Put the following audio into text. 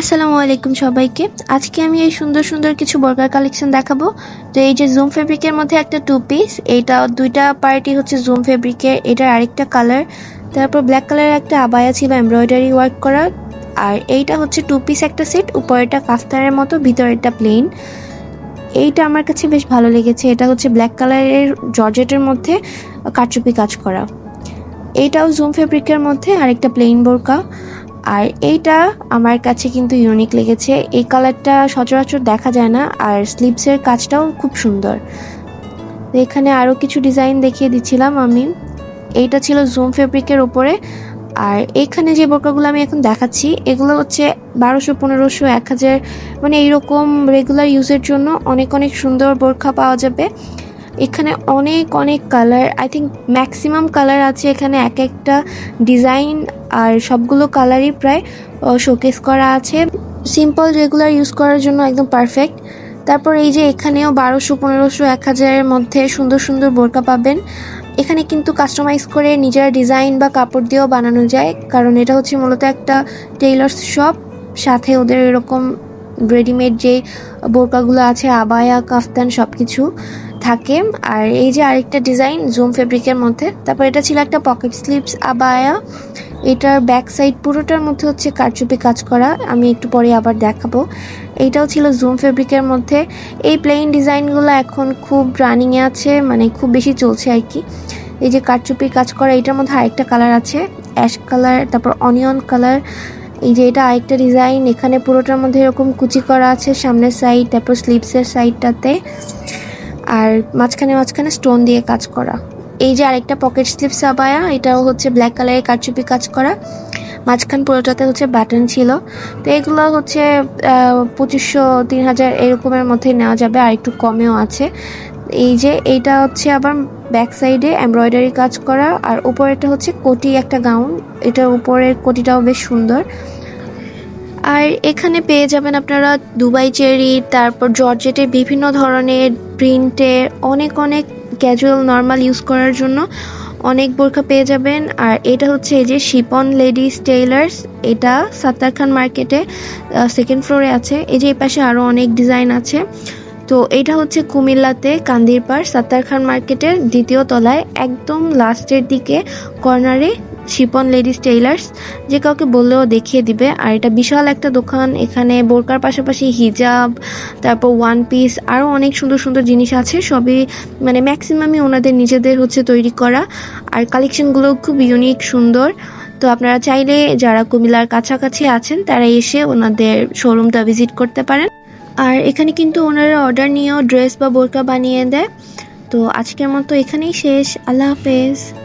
আসসালামু আলাইকুম সবাইকে। আজকে আমি এই সুন্দর সুন্দর কিছু বর্গার কালেকশন দেখাবো। তো এই যে জুম ফেব্রিকের মধ্যে একটা টু পিস এইটা দুইটা পার্টি হচ্ছে জুম ফেব্রিকের এটার আরেকটা কালার তারপর ব্ল্যাক কালারের একটা আবায়া ছিল এমব্রয়ডারি ওয়ার্ক করা আর এইটা হচ্ছে টু পিস একটা সেট উপরেরটা কাস্তারের মতো, ভিতরেরটা প্লেন এইটা আমার কাছে বেশ ভালো লেগেছে। এটা হচ্ছে ব্ল্যাক কালারের জর্জেটের মধ্যে কারচুপি কাজ করা। এইটাও জুম ফেব্রিকের মধ্যে, আরেকটা প্লেন বোরকা। আর এইটা আমার কাছে কিন্তু ইউনিক লেগেছে। এই কালারটা সচরাচর দেখা যায় না, আর স্লিপসের কাজটাও খুব সুন্দর। এখানে আরও কিছু ডিজাইন দেখিয়ে দিচ্ছিলাম আমি। এইটা ছিল জুম ফেব্রিকের উপরে। আর এখানে যে বোরকাগুলো আমি এখন দেখাচ্ছি, এগুলো হচ্ছে বারোশো, পনেরোশো, এক হাজার মানে এইরকম রেগুলার ইউজের জন্য অনেক অনেক সুন্দর বোরখা পাওয়া যাবে। এখানে অনেক অনেক colour I think maximum colour আছে এখানে এক একটা ডিজাইন আর সবগুলো কালারই প্রায় শোকেস করা আছে। সিম্পল রেগুলার ইউজ করার জন্য একদম পারফেক্ট তারপর এই যে এখানেও বারোশো, পনেরোশো, এক হাজারের মধ্যে সুন্দর সুন্দর বোরকা পাবেন। এখানে কিন্তু কাস্টমাইজ করে নিজের ডিজাইন বা কাপড় দিয়েও বানানো যায়, কারণ এটা হচ্ছে মূলত একটা টেইলার্স শপ সাথে ওদের এরকম রেডিমেড যে বোরকাগুলো আছে, আবায়া, কাফতান সব কিছু থাকে। আর এই যে আরেকটা ডিজাইন জুম ফেব্রিকের মধ্যে। তারপর এটা ছিল একটা পকেট স্লিপস আবায়া। এটার ব্যাক সাইড পুরোটার মধ্যে হচ্ছে কারচুপি কাজ করা। আমি একটু পরে আবার দেখাবো। এইটাও ছিল জুম ফেব্রিকের মধ্যে। এই প্লেন ডিজাইনগুলো এখন খুব রানিংয়ে আছে মানে খুব বেশি চলছে আর কি। এই যে কারচুপি কাজ করা, এটার মধ্যে আরেকটা কালার আছে। অ্যাশ কালার তারপর অনিয়ন কালার এই যে এটা আরেকটা ডিজাইন এখানে পুরোটার মধ্যে এরকম কুচি করা আছে সামনের সাইড তারপর স্লিপসের সাইডটাতে আর মাঝখানে মাঝখানে স্টোন দিয়ে কাজ করা। এই যে আরেকটা পকেট স্লিপ সাবায়া, এটাও হচ্ছে ব্ল্যাক কালারের কারচুপি কাজ করা। মাঝখান পুরোটাতে হচ্ছে বাটন ছিল। তো এগুলো হচ্ছে পঁচিশশো, তিন হাজার এরকমের মধ্যে নেওয়া যাবে, আর একটু কমেও আছে। এই যে এইটা হচ্ছে আবার ব্যাক সাইডে এমব্রয়ডারি কাজ করা, আর উপরেটা হচ্ছে কোটি একটা গাউন এটার উপরের কোটিটাও বেশ সুন্দর। আর এখানে পেয়ে যাবেন আপনারা দুবাই চেরি, তারপর জর্জেটের বিভিন্ন ধরনের প্রিন্টের অনেক অনেক ক্যাজুয়াল নর্মাল ইউজ করার জন্য অনেক বোরখা পেয়ে যাবেন। আর এটা হচ্ছে এই যে শিপন লেডিস টেইলার্স, এটা সাত্তার খান মার্কেটে সেকেন্ড ফ্লোরে আছে। এই যে এই পাশে আরও অনেক ডিজাইন আছে। তো এটা হচ্ছে কুমিল্লাতে কান্দিরপাড় সাত্তার খান মার্কেটের দ্বিতীয় তলায়, একদম লাস্টের দিকে কর্নারে শিপন লেডিস টেইলার্স, যে কাউকে বললেও দেখিয়ে দিবে। আর এটা বিশাল একটা দোকান, এখানে বোরকার পাশাপাশি হিজাব, তারপর ওয়ান পিস আরও অনেক সুন্দর সুন্দর জিনিস আছে। সবই মানে ম্যাক্সিমামই ওনাদের নিজেদের হচ্ছে তৈরি করা। আর কালেকশনগুলো খুব ইউনিক সুন্দর। তো আপনারা চাইলে যারা কুমিল্লার কাছাকাছি আছেন, তারা এসে ওনাদের শোরুমটা ভিজিট করতে পারেন। আর এখানে কিন্তু ওনারা অর্ডার নিয়েও ড্রেস বা বোরকা বানিয়ে দেয়। তো আজকের মতো এখানেই শেষ। আল্লাহ হাফেজ।